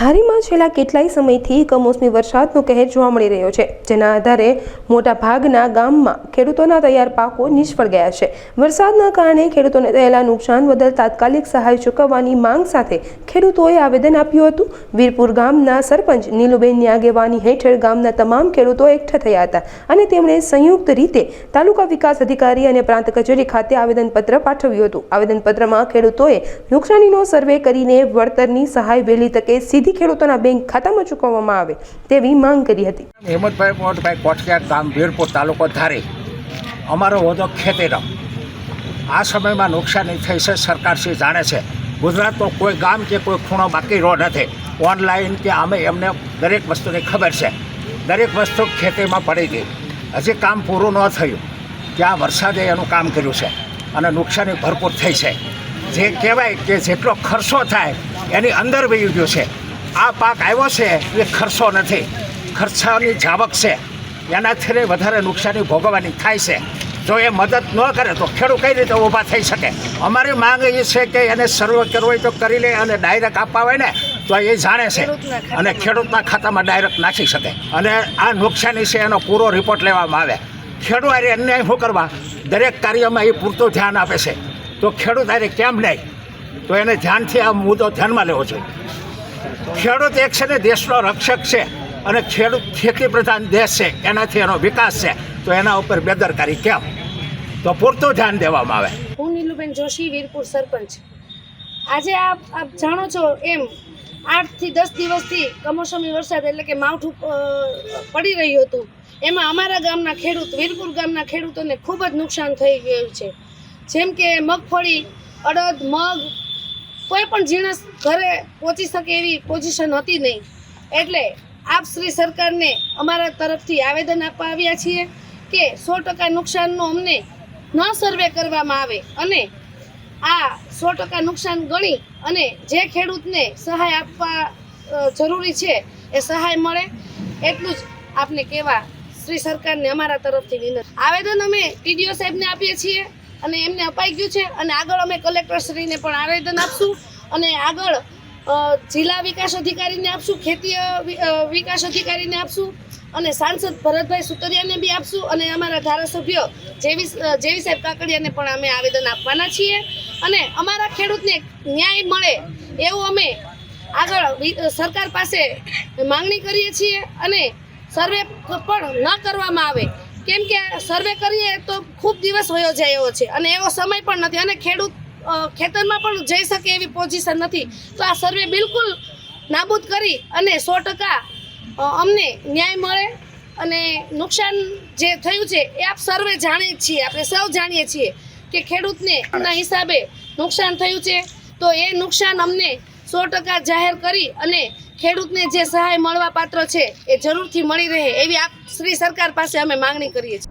ધારીમાં છેલ્લા કેટલાય સમયથી કમોસમી વરસાદનો કહેર જોવા મળી રહ્યો છે, જેના આધારે મોટા ભાગના ગામમાં ખેડૂતોના તૈયાર પાકો નિષ્ફળ ગયા છે. વરસાદના કારણે ખેડૂતોને થયેલા નુકસાન બદલ તાત્કાલિક સહાય ચૂકવવાની માંગ સાથે ખેડૂતોએ આવેદન આપ્યું હતું. વીરપુર ગામના સરપંચ નીલુબેનની આગેવાની હેઠળ ગામના તમામ ખેડૂતો એકઠા થયા હતા અને તેમણે સંયુક્ત રીતે તાલુકા વિકાસ અધિકારી અને પ્રાંત કચેરી ખાતે આવેદનપત્ર પાઠવ્યું હતું. આવેદનપત્રમાં ખેડૂતોએ નુકસાનીનો સર્વે કરીને વળતરની સહાય વહેલી તકે સીધી ખેડૂતોના બેંક ખાતામાં ચૂકવવામાં આવે તેવી માંગ કરી હતી. હેમંતભાઈ મોહનભાઈ કોટકિયાર ગામ વીરપુર તાલુકો ધારી. અમારો હોદ્દો ખેતીનો. આ સમયમાં નુકસાની થઈ છે સરકારશ્રી જાણે છે. ગુજરાતનો કોઈ ગામ કે કોઈ ખૂણો બાકી રહ્યો નથી. ઓનલાઈન કે અમે એમને દરેક વસ્તુની ખબર છે. દરેક વસ્તુ ખેતીમાં પડી ગઈ. હજી કામ પૂરું ન થયું. ત્યાં વરસાદે એનું કામ કર્યું છે અને નુકસાની ભરપૂર થઈ છે. જે કહેવાય કે જેટલો ખર્ચો થાય, એની અંદર વહી ગયો છે. આ પાક આવ્યો છે એ ખર્ચો નથી. ખર્ચાની જાવક છે. એનાથી વધારે નુકસાની ભોગવવાની થાય છે. જો એ મદદ ન કરે તો ખેડૂત કઈ રીતે ઊભા થઈ શકે? અમારી માંગ એ છે કે એને સર્વે કરવો હોય તો કરી લે અને ડાયરેક્ટ આપવા હોય ને તો એ જાણે છે. અને ખેડૂતના ખાતામાં ડાયરેક્ટ નાખી શકે. અને આ નુકસાની છે એનો પૂરો રિપોર્ટ લેવામાં આવે. ખેડૂત આરે અન્યાય શું કરવા? દરેક કાર્યમાં એ પૂરતું ધ્યાન આપે છે. તો ખેડૂત આરે કેમ નહીં? તો એને ધ્યાનથી આ મુદ્દો ધ્યાનમાં લેવો જોઈએ. ખેડૂત એક છે ને દેશનો રક્ષક છે અને ખેડૂત ખેતી પ્રધાન દેશ છે, એનાથી એનો વિકાસ છે. તો એના ઉપર બેદરકારી કેમ? તો પૂરતું ધ્યાન દેવામાં આવે. હું નીલુબેન જોશી, વીરપુર સરપંચ. આજે આપ આપ જાણો છો એમ, આઠથી દસ દિવસથી કમોસમી વરસાદ એટલે કે માવઠું પડી રહ્યું હતું. એમાં અમારા ગામના ખેડૂત, વીરપુર ગામના ખેડૂતોને ખૂબ જ નુકસાન થઈ ગયું છે. જેમ કે મગફળી, અડદ, મગ કોઈ પણ જીણસ ઘરે પહોંચી શકે એવી પોઝિશન હતી નહીં. એટલે આપ શ્રી સરકારને અમારા તરફથી આવેદન આપવા આવ્યા છીએ કે સો ટકા નુકસાનનો અમને ન સર્વે કરવામાં આવે અને આ સો ટકા નુકસાન ગણી અને જે ખેડૂતને સહાય આપવા જરૂરી છે એ સહાય મળે એટલું જ આપને કહેવા શ્રી સરકારને અમારા તરફથી વિનંતી. આવેદન અમે ટીડીઓ સાહેબને આપીએ છીએ. અને એમને અપાઈ ગયું છે. અને આગળ અમે કલેક્ટરશ્રીને પણ આવેદન આપશું. અને આગળ જિલ્લા વિકાસ અધિકારીને આપશું ખેતી વિકાસ અધિકારીને આપશું અને સાંસદ ભરતભાઈ સુતરિયાને બી આપશું અને અમારા ધારાસભ્ય જેવી જેવી સાહેબ કાકડિયાને પણ અમે આવેદન આપવાના છીએ. અને અમારા ખેડૂતને ન્યાય મળે એવું અમે આગળ સરકાર પાસે માંગણી કરીએ છીએ અને સર્વે પણ ન કરવામાં આવે. કેમ કે સર્વે કરીએ તો ખૂબ દિવસ વયો જાય એવો છે અને એવો સમય પણ નથી અને ખેડૂત ખેતરમાં પણ જઈ શકે એવી પોઝિશન નથી. તો આ સર્વે બિલકુલ નાબૂદ કરી અને સો ટકા અમને ન્યાય મળે અને નુકસાન જે થયું છે એ આપ સર્વે જાણીએ છીએ, આપણે સૌ જાણીએ છીએ કે ખેડૂતને ના હિસાબે નુકસાન થયું છે. તો એ નુકસાન અમને સો ટકા જાહેર કરી અને ખેડૂતને જે સહાય મળવા પાત્ર છે એ જરૂરથી મળી રહે એવી આપ શ્રી સરકાર પાસે અમે માંગણી કરીએ છીએ.